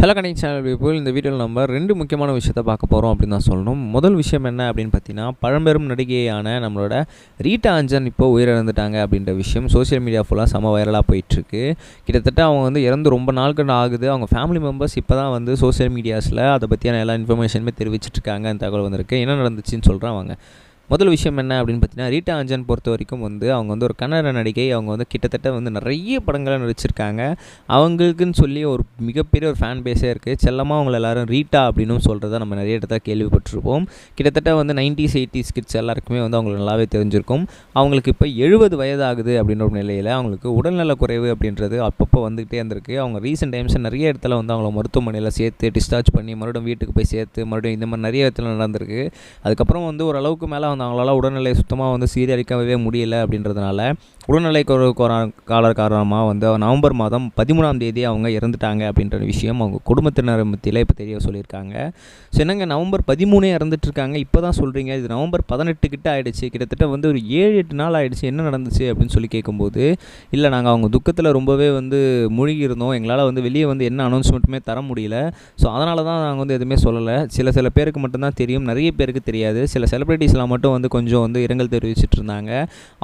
Hello connect channel people இந்த வீடியோவில் நம்ம ரெண்டு முக்கியமான விஷயத்த பார்க்க போகிறோம் அப்படின்னு தான் சொல்லணும். முதல் விஷயம் என்ன அப்படின்னு பார்த்தீங்கன்னா பழம்பெரும் நடிகையான நம்மளோட ரீட்டா அஞ்சன் இப்போ உயிரிழந்துட்டாங்க அப்படின்ற விஷயம். சோஷியல் மீடியா ஃபுல்லாக செம வைரலாக போயிட்டுருக்கு. கிட்டத்தட்ட அவங்க வந்து இறந்து ரொம்ப நாட்கள் ஆகுது. அவங்க ஃபேமிலி மெம்பர்ஸ் இப்போ தான் வந்து சோஷியல் மீடியாஸில் அதை பற்றியான எல்லா இன்ஃபர்மேஷனுமே தெரிவிச்சிட்ருக்காங்க அந்த தகவல் வந்திருக்கு. என்ன நடந்துச்சுன்னு சொல்கிறாங்க முதல் விஷயம் என்ன அப்படின்னு பார்த்தீங்கன்னா ரீட்டா அஞ்சன் பொறுத்த வரைக்கும் வந்து அவங்க வந்து ஒரு கன்னட நடிகை. அவங்க வந்து கிட்டத்தட்ட வந்து நிறைய படங்களை நடிச்சிருக்காங்க. அவங்களுக்குன்னு சொல்லி ஒரு மிகப்பெரிய ஒரு ஃபேன் பேஸே இருக்குது செல்லமாக அவங்கள எல்லாரும் ரீட்டா அப்படின்னு சொல்கிறத நம்ம நிறைய இடத்துல கேள்விப்பட்டிருப்போம். கிட்டத்தட்ட வந்து நைன்டிஸ் எயிட்டிஸ் கிட்ஸ் எல்லாருக்குமே வந்து அவங்களுக்கு நல்லாவே தெரிஞ்சிருக்கும். அவங்களுக்கு இப்போ எழுபது வயதாகுது அப்படின்ற ஒரு நிலையில் அவங்களுக்கு உடல்நல குறைவு அப்படின்றது அப்பப்போ வந்துகிட்டே இருந்திருக்கு. அவங்க ரீசெண்ட் டைம்ஸ் நிறைய இடத்துல வந்து அவங்கள மருத்துவமனையில் சேர்த்து டிஸ்சார்ஜ் பண்ணி மறுபடியும் வீட்டுக்கு போய் சேர்த்து மறுபடியும் இந்த மாதிரி நிறைய இடத்துல நடந்திருக்கு. அதுக்கப்புறம் வந்து ஓரளவுக்கு மேலே வந்து அவங்களால உடல்நிலை சுத்தமாக வந்து சீரழிக்கவே முடியல அப்படின்றதுனால உடல்நிலை குறைவு கால காரணமாக வந்து நவம்பர் மாதம் பதிமூணாம் தேதி அவங்க இறந்துட்டாங்க அப்படின்ற விஷயம் அவங்க குடும்பத்தினர் மத்தியில் இப்போ தெரிய சொல்லியிருக்காங்க. ஸோ என்னங்க நவம்பர் பதிமூணே இறந்துட்டுருக்காங்க இப்போ தான் சொல்கிறீங்க இது நவம்பர் பதினெட்டு கிட்ட ஆயிடுச்சு. கிட்டத்தட்ட வந்து ஒரு ஏழு எட்டு நாள் ஆகிடுச்சு என்ன நடந்துச்சு அப்படின்னு சொல்லி கேட்கும்போது இல்லை நாங்கள் அவங்க துக்கத்தில் ரொம்பவே வந்து மூழ்கி இருந்தோம் எங்களால் வந்து வெளியே வந்து என்ன அனௌன்ஸ்மெண்ட்டுமே தர முடியல. ஸோ அதனால தான் நாங்கள் வந்து எதுவுமே சொல்லலை. சில சில பேருக்கு மட்டும்தான் தெரியும். நிறைய பேருக்கு தெரியாது. சில செலிப்ரிட்டிஸ்லாம் மட்டும் வந்து கொஞ்சம் வந்து இரங்கல் தெரிவிச்சிட்டு இருந்தாங்க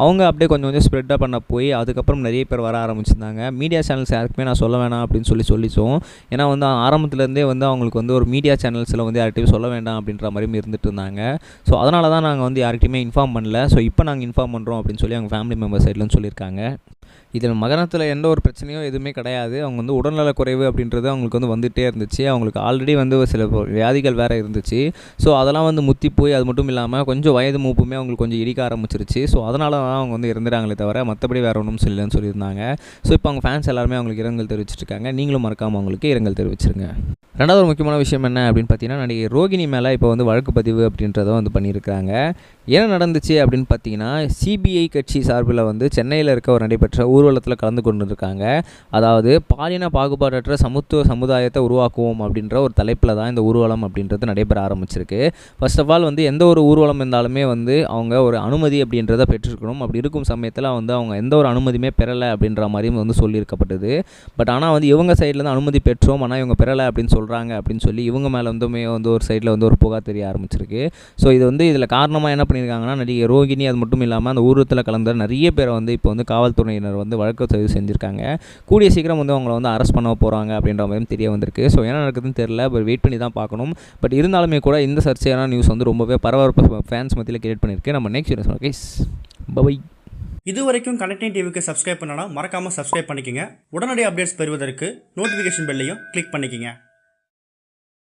அவங்க அப்படியே கொஞ்சம் கொஞ்சம் ஸ்ப்ரெட்டாக பண்ண போய் அதுக்கப்புறம் நிறைய பேர் வர ஆரம்பிச்சிருந்தாங்க. மீடியா சேனல்ஸ் யாருக்குமே நான் சொல்ல வேணாம் அப்படின்னு சொல்லி சொல்லிச்சோம் ஏன்னா வந்து ஆரம்பத்துலேருந்தே வந்து அவங்களுக்கு வந்து ஒரு மீடியா சேனல்ஸில் வந்து யார்கிட்டையும் சொல்ல வேண்டாம் அப்படின்ற மாதிரியும் இருந்துட்டு இருந்தாங்க ஸோ அதனால தான் நாங்கள் வந்து யார்கிட்டையுமே இன்ஃபார்ம் பண்ணல. ஸோ இப்போ நாங்கள் இன்ஃபார்ம் பண்ணுறோம் அப்படின்னு சொல்லி அவங்க ஃபேமிலி மெம்பர் சைட்லன்னு சொல்லியிருக்காங்க. இதில் மகனத்தில் எந்த ஒரு பிரச்சனையும் எதுவுமே கிடையாது. அவங்க வந்து உடல்நலக் குறைவு அப்படின்றது அவங்களுக்கு வந்து வந்துகிட்டே இருந்துச்சு. அவங்களுக்கு ஆல்ரெடி வந்து சில வியாதிகள் வேறு இருந்துச்சு. ஸோ அதெல்லாம் வந்து முத்தி போய் அது மட்டும் இல்லாமல் கொஞ்சம் வயது மூப்புமே அவங்களுக்கு கொஞ்சம் இடிக்க ஆரம்பிச்சிருச்சு. ஸோ அதனால தான் அவங்க வந்து இறந்துட்டாங்களே தவிர மற்றபடி வேறு ஒன்றும் சொல்லலன்னு சொல்லியிருந்தாங்க. ஸோ இப்போ அவங்க ஃபேன்ஸ் எல்லாருமே அவங்களுக்கு இரங்கல் தெரிவிச்சிருக்காங்க நீங்களும் மறக்காமல் அவங்களுக்கு இரங்கல் தெரிவிச்சிருங்க. ரெண்டாவது ஒரு முக்கியமான விஷயம் என்ன அப்படின்னு பார்த்தீங்கன்னா நடிகை ரோகிணி மேலே இப்போ வந்து வழக்கு பதிவு அப்படின்றத வந்து பண்ணியிருக்காங்க என்ன நடந்துச்சு அப்படின்னு பார்த்தீங்கன்னா சிபிஐ கட்சி சார்பில் வந்து சென்னையில் இருக்க ஒரு நடைபெற்ற ஊர்வலத்தில் கலந்து கொண்டு இருக்காங்க அதாவது பாலின பாகுபாடற்ற சமத்துவ சமுதாயத்தை உருவாக்குவோம் அப்படின்ற ஒரு தலைப்பில் தான் இந்த ஊர்வலம் அப்படின்றது நடைபெற ஆரம்பிச்சிருக்கு. ஃபர்ஸ்ட் ஆஃப் ஆல் வந்து எந்த ஒரு ஊர்வலம் இருந்தாலுமே வந்து அவங்க ஒரு அனுமதி அப்படின்றத பெற்றிருக்கணும். அப்படி இருக்கும் சமயத்தில் வந்து அவங்க எந்த ஒரு அனுமதியுமே பெறலை அப்படின்ற மாதிரியும் வந்து சொல்லியிருக்கப்பட்டது. பட் ஆனால் வந்து இவங்க சைட்லேருந்து அனுமதி பெற்றோம். ஆனால் இவங்க பெறலை அப்படின்னு சொல்லி சொல்கிறாங்க அப்படின்னு சொல்லி இவங்க மேலே வந்துமே வந்து ஒரு சைடில் வந்து ஒரு புகார் தெரிய ஆரம்பிச்சிருக்கு. ஸோ இது வந்து இதில் காரணமாக என்ன பண்ணியிருக்காங்கன்னா நடிகை ரோகிணி அது மட்டும் இல்லாமல் அந்த ஊரத்தில் கலந்த நிறைய பேரை வந்து இப்போ வந்து காவல்துறையினர் வந்து வழக்கு பதிவு செஞ்சுருக்காங்க. கூடிய சீக்கிரம் வந்து அவங்கள வந்து அரெஸ்ட் பண்ண போகிறாங்க அப்படின்ற மாதிரியும் தெரிய வந்திருக்கு. ஸோ என்ன நடக்குதுன்னு தெரியல பட் வெயிட் பண்ணி தான் பார்க்கணும். பட் இருந்தாலுமே கூட இந்த சர்ச்சையான நியூஸ் வந்து ரொம்பவே பரபரப்பு ஃபேன்ஸ் மத்தியில் கிரியேட் பண்ணியிருக்கு. நம்ம நெக்ஸ்ட் வீடியோ ஓகே பை இது வரைக்கும் கனெக்டிங் டிவிக்கு சப்ஸ்கிரைப் பண்ணனா மறக்காமல் சப்ஸ்கிரைப் பண்ணிக்கங்க. உடனடி அப்டேட்ஸ் பெறுவதற்கு நோட்டிஃபிகேஷன் பெல்லையும் கிளிக் பண்ணிக்கங்க.